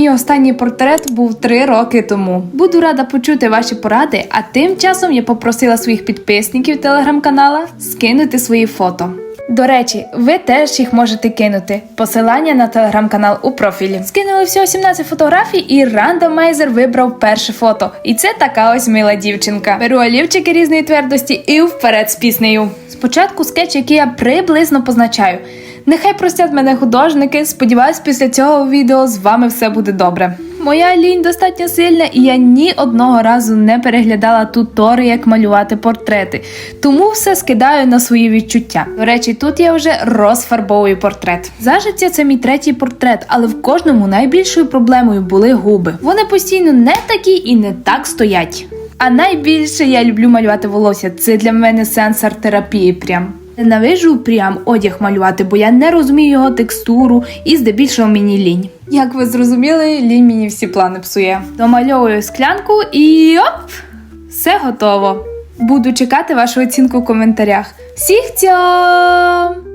Мій останній портрет був три роки тому. Буду рада почути ваші поради, а тим часом я попросила своїх підписників телеграм-канала скинути свої фото. До речі, ви теж їх можете кинути. Посилання на телеграм-канал у профілі. Скинули всього 17 фотографій, і рандомайзер вибрав перше фото. І це така ось мила дівчинка. Беру олівчики різної твердості і вперед з піснею. Спочатку скетч, який я приблизно позначаю. Нехай простять мене художники. Сподіваюсь, після цього відео з вами все буде добре. Моя лінь достатньо сильна, і я ні одного разу не переглядала тутори, як малювати портрети. Тому все скидаю на свої відчуття. До речі, тут я вже розфарбовую портрет. За життя це мій третій портрет, але в кожному найбільшою проблемою були губи. Вони постійно не такі і не так стоять. А найбільше я люблю малювати волосся. Це для мене сенс арт-терапії прям. Ненавижу прям одяг малювати, бо я не розумію його текстуру і здебільшого мені лінь. Як ви зрозуміли, лінь мені всі плани псує. Домальовую склянку і оп! Все готово. Буду чекати вашу оцінку в коментарях. Всіх цьом!